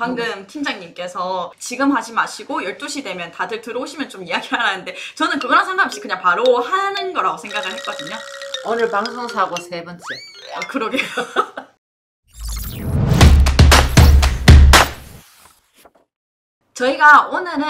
방금 팀장님께서 지금 하지 마시고 12시 되면 다들 들어오시면 좀 이야기를 하라는데 저는 그거랑 상관없이 그냥 바로 하는 거라고 생각을 했거든요. 오늘 방송 사고 세 번째. 아, 그러게요. 저희가 오늘은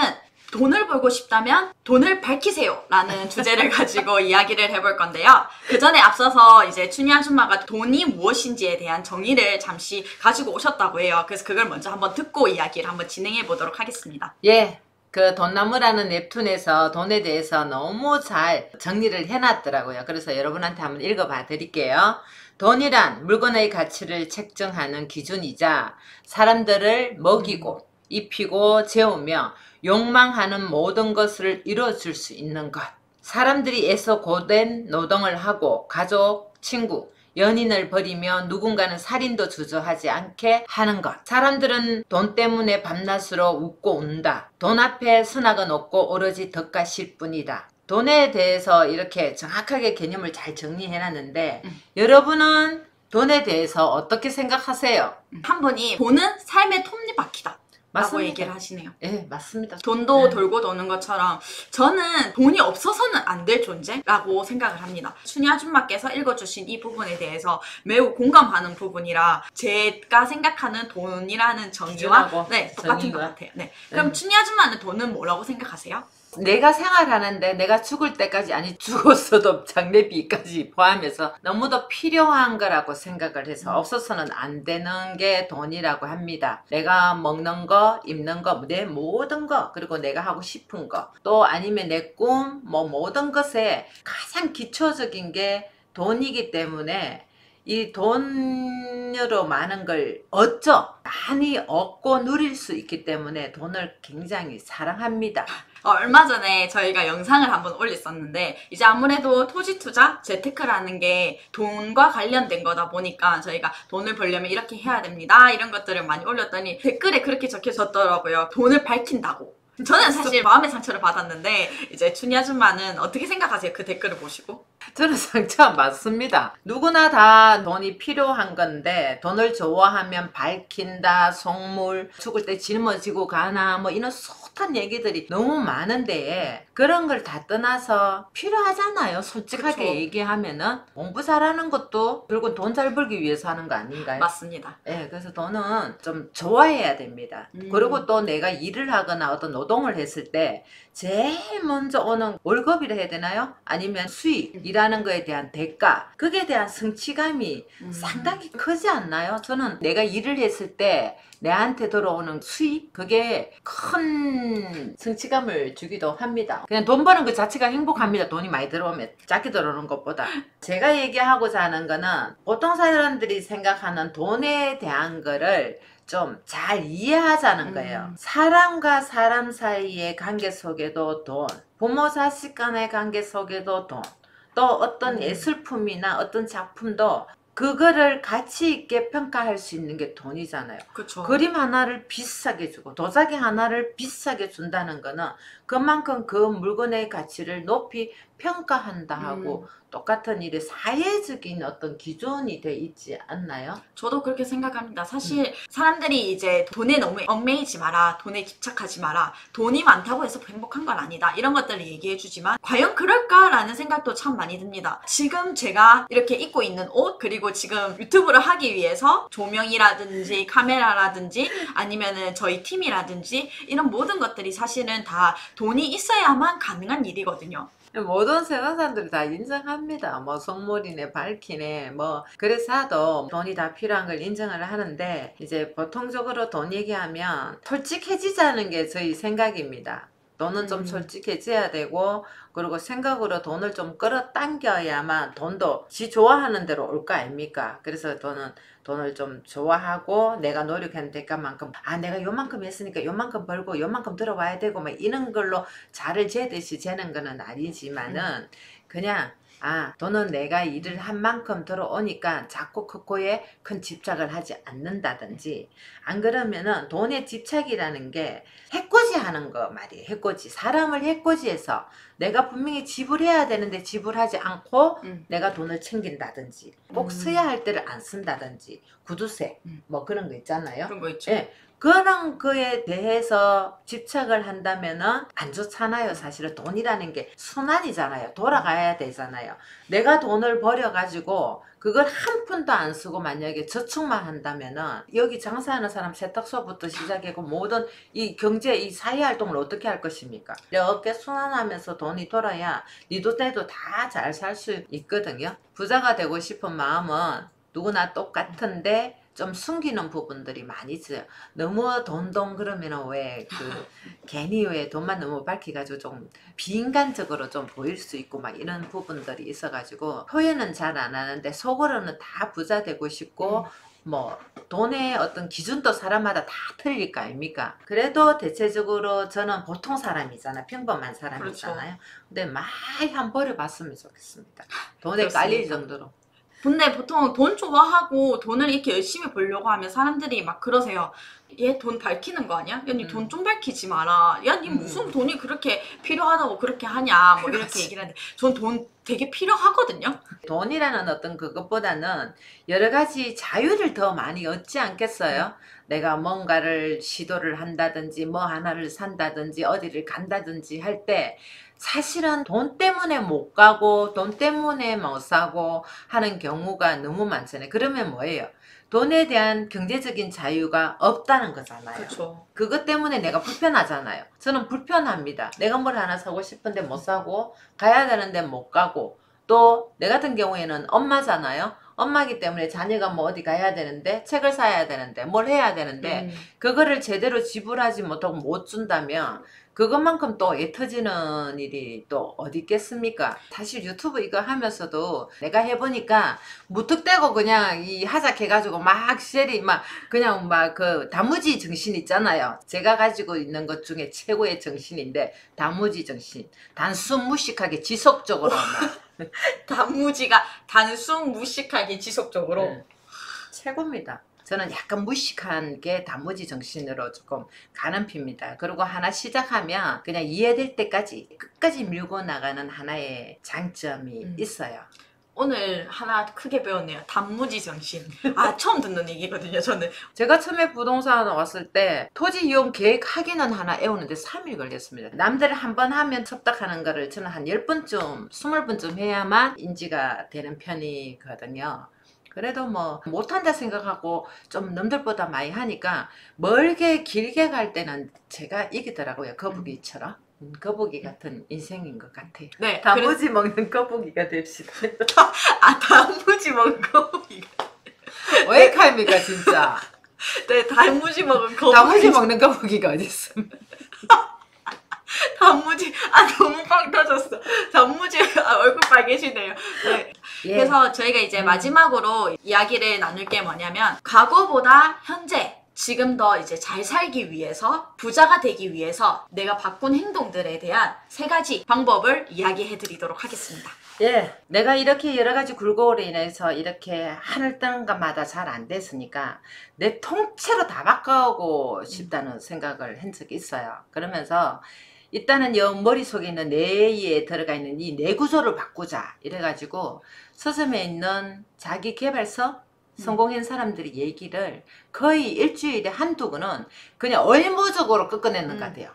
돈을 벌고 싶다면 돈을 밝히세요 라는 주제를 가지고 이야기를 해볼 건데요. 그 전에 앞서서 이제 춘희 아줌마가 돈이 무엇인지에 대한 정의를 잠시 가지고 오셨다고 해요. 그래서 그걸 먼저 한번 듣고 이야기를 한번 진행해 보도록 하겠습니다. 예. 그 돈나무라는 웹툰에서 돈에 대해서 너무 잘 정리를 해놨더라고요. 그래서 여러분한테 한번 읽어봐 드릴게요. 돈이란 물건의 가치를 책정하는 기준이자 사람들을 먹이고 입히고 재우며 욕망하는 모든 것을 이루어줄 수 있는 것. 사람들이 애써 고된 노동을 하고 가족, 친구, 연인을 버리며 누군가는 살인도 주저하지 않게 하는 것. 사람들은 돈 때문에 밤낮으로 웃고 운다. 돈 앞에 선악은 없고 오로지 덕가실 뿐이다. 돈에 대해서 이렇게 정확하게 개념을 잘 정리해놨는데 음. 여러분은 돈에 대해서 어떻게 생각하세요? 한 분이 돈은 삶의 톱니바퀴다 맞습니다. 얘기를 하시네요. 예, 맞습니다. 돈도 네. 돌고 도는 것처럼 저는 돈이 없어서는 안 될 존재라고 생각을 합니다. 춘희 아줌마께서 읽어주신 이 부분에 대해서 매우 공감하는 부분이라 제가 생각하는 돈이라는 정의와 네 똑같은. 것 같아요. 네. 그럼 네. 춘희 아줌마는 돈은 뭐라고 생각하세요? 내가 생활하는데 내가 죽을 때까지 아니 죽었어도 장례비까지 포함해서 너무도 필요한 거라고 생각을 해서 음. 없어서는 안 되는 게 돈이라고 합니다. 내가 먹는 거, 입는 거, 내 모든 거, 그리고 내가 하고 싶은 거, 또 아니면 내 꿈, 뭐 모든 것에 가장 기초적인 게 돈이기 때문에 이 돈으로 많은 걸 얻죠. 많이 얻고 누릴 수 있기 때문에 돈을 굉장히 사랑합니다. 어, 얼마 전에 저희가 영상을 한번 올렸었는데 이제 아무래도 토지 투자, 재테크라는 게 돈과 관련된 거다 보니까 저희가 돈을 벌려면 이렇게 해야 됩니다. 이런 것들을 많이 올렸더니 댓글에 그렇게 적혀졌더라고요. 돈을 밝힌다고. 저는 사실 마음의 상처를 받았는데 이제 춘희 아줌마는 어떻게 생각하세요? 그 댓글을 보시고? 저는 상처 맞습니다. 누구나 다 돈이 필요한 건데 돈을 좋아하면 밝힌다, 속물, 죽을 때 짊어지고 가나 뭐 이런 숱한 얘기들이 너무 많은데 그런 걸 다 떠나서 필요하잖아요. 솔직하게 그쵸. 얘기하면은 공부 잘하는 것도 결국은 돈잘 벌기 위해서 하는 거 아닌가요? 맞습니다. 예, 그래서 돈은 좀 좋아해야 됩니다. 음. 그리고 또 내가 일을 하거나 어떤 노동을 했을 때 제일 먼저 오는 월급이라 해야 되나요? 아니면 수익, 일하는 거에 대한 대가, 그게 대한 성취감이 음. 상당히 크지 않나요? 저는 내가 일을 했을 때 내한테 들어오는 수익, 그게 큰 성취감을 주기도 합니다. 그냥 돈 버는 것 자체가 행복합니다. 돈이 많이 들어오면 작게 들어오는 것보다. 제가 얘기하고자 하는 거는 보통 사람들이 생각하는 돈에 대한 거를 좀잘 이해하자는 음. 거예요. 사람과 사람 사이의 관계 속에도 돈, 부모 자식 간의 관계 속에도 돈, 또 어떤 음. 예술품이나 어떤 작품도 그거를 가치 있게 평가할 수 있는 게 돈이잖아요. 그쵸. 그림 하나를 비싸게 주고 도자기 하나를 비싸게 준다는 거는 그만큼 그 물건의 가치를 높이 평가한다 하고 음. 똑같은 일에 사회적인 어떤 기준이 돼 있지 않나요? 저도 그렇게 생각합니다. 음. 사실 사람들이 이제 돈에 너무 얽매이지 마라, 돈에 집착하지 마라, 돈이 많다고 해서 행복한 건 아니다. 이런 것들을 얘기해 주지만 과연 그럴까라는 생각도 참 많이 듭니다. 지금 제가 이렇게 입고 있는 옷 그리고 지금 유튜브를 하기 위해서 조명이라든지 카메라라든지 아니면은 저희 팀이라든지 이런 모든 것들이 사실은 다 돈이 있어야만 가능한 일이거든요. 모든 세상 사람들이 다 인정합니다. 뭐 속물이네, 밝히네, 뭐 그래서 하도 돈이 다 필요한 걸 인정을 하는데 이제 보통적으로 돈 얘기하면 솔직해지자는 게 저희 생각입니다. 돈은 좀 음. 솔직해져야 되고 그리고 생각으로 돈을 좀 끌어당겨야만 돈도 지 좋아하는 대로 올 거 아닙니까? 그래서 돈은 돈을 좀 좋아하고 내가 노력한 대가만큼 아 내가 요만큼 했으니까 요만큼 벌고 요만큼 들어와야 되고 막 이런 걸로 자를 재듯이 재는 거는 아니지만은 그냥 아 돈은 내가 일을 한 만큼 들어오니까 자꾸 그거에 큰 집착을 하지 않는다든지 안 그러면은 돈에 집착이라는 게 해 코지 하는 거 말이에요 해코지 사람을 해코지해서 내가 분명히 지불해야 되는데 지불하지 않고 음. 내가 돈을 챙긴다든지 꼭 음. 써야 할 때를 안 쓴다든지 구두쇠 음. 뭐 그런 거 있잖아요 그런 거 있죠. 예, 그런 거에 대해서 집착을 한다면은 안 좋잖아요. 사실은 돈이라는 게 순환이잖아요. 돌아가야 되잖아요. 내가 돈을 버려가지고 그걸 한 푼도 안 쓰고 만약에 저축만 한다면은 여기 장사하는 사람 세탁소부터 시작하고 모든 이 경제 이 사회 활동을 어떻게 할 것입니까? 이렇게 순환하면서 돈이 돌아야 니도 때도 다 잘 살 수 있거든요. 부자가 되고 싶은 마음은 누구나 똑같은데 좀 숨기는 부분들이 많이 있어요. 너무 돈돈 그러면은 왜그 괜히 왜 돈만 너무 밝혀가지고 좀 비인간적으로 좀 보일 수 있고 막 이런 부분들이 있어가지고 표현은 잘 안 하는데 속으로는 다 부자 되고 싶고 뭐 돈의 어떤 기준도 사람마다 다 틀릴 거 아닙니까? 그래도 대체적으로 저는 보통 사람이잖아 평범한 사람이잖아요. 근데 많이 한 버려봤으면 좋겠습니다. 돈에. 깔릴 정도로. 근데 보통 돈 좋아하고 돈을 이렇게 열심히 벌려고 하면 사람들이 막 그러세요. 얘 돈 밝히는 거 아니야? 야, 니 음. 돈좀 밝히지 마라. 야, 니 음. 무슨 돈이 그렇게 필요하다고 그렇게 하냐. 뭐 이렇게. 얘기를 하는데 전 돈 되게 필요하거든요. 돈이라는 어떤 그것보다는 여러 가지 자유를 더 많이 얻지 않겠어요? 내가 뭔가를 시도를 한다든지 뭐 하나를 산다든지 어디를 간다든지 할 때 사실은 돈 때문에 못 가고 돈 때문에 못 사고 하는 경우가 너무 많잖아요. 그러면 뭐예요? 돈에 대한 경제적인 자유가 없다는 거잖아요. 그렇죠. 그것 때문에 내가 불편하잖아요. 저는 불편합니다. 내가 뭘 하나 사고 싶은데 못 사고 가야 되는데 못 가고 또 내 같은 경우에는 엄마잖아요. 엄마기 때문에 자녀가 뭐 어디 가야 되는데 책을 사야 되는데 뭘 해야 되는데 음. 그거를 제대로 지불하지 못하고 못 준다면 그것만큼 또 애터지는 일이 또 어디 있겠습니까? 사실 유튜브 이거 하면서도 내가 해보니까 무턱대고 그냥 이 하작해가지고 막 셀이 막 그냥 막 그 다무지 정신 있잖아요. 제가 가지고 있는 것 중에 최고의 정신인데 다무지 정신. 단순 무식하게 지속적으로 막 단무지가 단순 무식하게 지속적으로 네. 최고입니다. 저는 약간 무식한 게 단무지 정신으로 조금 가는 편입니다. 그리고 하나 시작하면 그냥 이해될 때까지 끝까지 밀고 나가는 하나의 장점이 음. 있어요. 오늘 하나 크게 배웠네요. 단무지 정신. 아 처음 듣는 얘기거든요. 저는 제가 처음에 부동산 왔을 때 토지 이용 계획 하기는 하나 애우는데 3일 걸렸습니다. 남들 한 번 하면 섭닥하는 거를 저는 한 10번쯤, 20번쯤 해야만 인지가 되는 편이거든요. 그래도 뭐 못한다 생각하고 좀 남들보다 많이 하니까 멀게 길게 갈 때는 제가 이기더라고요. 거북이처럼. 음, 거북이 같은 인생인 것 같아요. 네. 그래, 단무지 먹는 거북이가 됩시다. 아 단무지 먹은 거북이. 왜카입니까 진짜? 네 단무지 먹은 거북이. 단무지 먹는 거북이가 어디 있습니까? 단무지 아 너무 빵 터졌어. 단무지 아, 얼굴 빨개지네요. 네. 예. 그래서 저희가 이제 음. 마지막으로 이야기를 나눌 게 뭐냐면 과거보다 현재 지금 더 이제 잘 살기 위해서 부자가 되기 위해서 내가 바꾼 행동들에 대한 세 가지 방법을 이야기해 드리도록 하겠습니다. 예, 내가 이렇게 여러 가지 굴곡으로 인해서 이렇게 하늘 뜨는 것마다 잘 안 됐으니까 내 통째로 다 바꿔오고 싶다는 생각을 한 적이 있어요. 그러면서 일단은 여 머릿속에 있는 뇌에 들어가 있는 이 뇌구조를 바꾸자 이래가지고 서점에 있는 자기 개발서 성공한 사람들이 얘기를 거의 일주일에 한두 권은 그냥 얼무적으로 끄꺼내는 음. 것 같아요.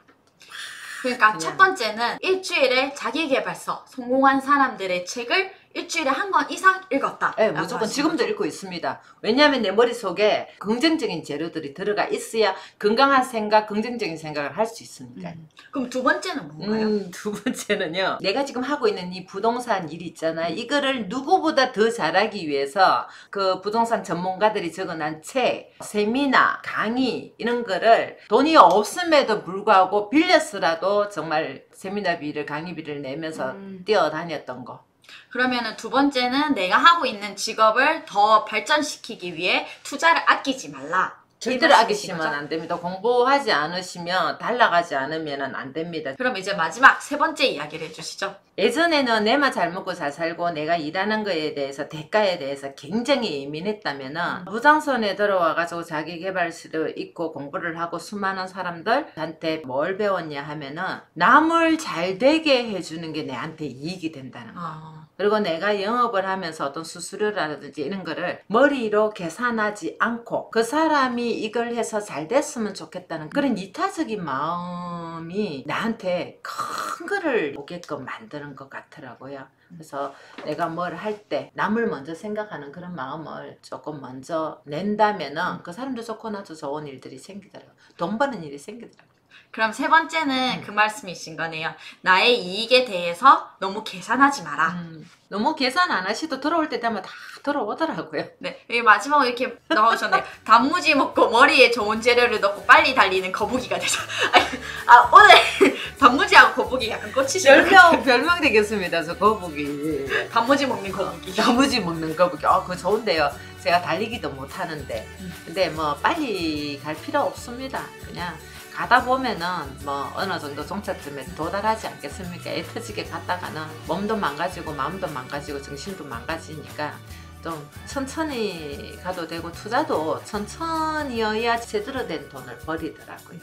그러니까 그냥. 첫 번째는 일주일에 자기개발서 성공한 사람들의 책을 일주일에 한 권 이상 읽었다. 예, 무조건 지금도 읽고 있습니다. 왜냐하면 내 머릿속에 긍정적인 재료들이 들어가 있어야 건강한 생각, 긍정적인 생각을 할 수 있으니까. 음. 그럼 두 번째는 뭔가요? 음, 두 번째는요. 내가 지금 하고 있는 이 부동산 일 있잖아요. 이거를 누구보다 더 잘하기 위해서 그 부동산 전문가들이 적어놓은 책, 세미나, 강의 이런 거를 돈이 없음에도 불구하고 빌려서라도 정말 세미나비를 강의비를 내면서 음. 뛰어다녔던 거. 그러면은 두 번째는 내가 하고 있는 직업을 더 발전시키기 위해 투자를 아끼지 말라. 말씀이시죠? 안 됩니다. 공부하지 않으시면 달라가지 않으면 안 됩니다. 그럼 이제 마지막 세 번째 이야기를 해주시죠. 예전에는 내만 잘 먹고 잘 살고 내가 일하는 거에 대해서 대가에 대해서 굉장히 예민했다면은 무장선에 들어와가지고 자기 개발실을 있고 공부를 하고 수많은 사람들한테 뭘 배웠냐 하면은 남을 잘 되게 해주는 게 내한테 이익이 된다는 거. 아, 그리고 내가 영업을 하면서 어떤 수수료라든지 이런 거를 머리로 계산하지 않고 그 사람이 이걸 해서 잘 됐으면 좋겠다는 그런 이타적인 마음이 나한테 큰 거를 오게끔 만드는 것 같더라고요. 그래서 내가 뭘 할 때 남을 먼저 생각하는 그런 마음을 조금 먼저 낸다면 은 그 사람도 좋고 나도 좋은 일들이 생기더라고요. 돈 버는 일이 생기더라고요. 그럼 세 번째는 그 말씀이신 거네요. 나의 이익에 대해서 너무 계산하지 마라. 음, 너무 계산 안 하시도 들어올 때 되면 다 들어오더라고요. 네, 여기 마지막으로 이렇게 나오셨네요. 단무지 먹고 머리에 좋은 재료를 넣고 빨리 달리는 거북이가 되죠. 아, 오늘 단무지하고 거북이 약간 꽂히시는 별명 별명 되겠습니다. 저 거북이. 단무지 먹는 거북이. 나무지 먹는 거북이. 아, 그거 좋은데요. 제가 달리기도 못 하는데. 음. 근데 뭐 빨리 갈 필요 없습니다. 그냥 가다 보면은 뭐 어느 정도 종착점에 도달하지 않겠습니까? 애 터지게 갔다가는 몸도 망가지고 마음도 망가지고 정신도 망가지니까 좀 천천히 가도 되고 투자도 천천히여야 제대로 된 돈을 벌이더라고요.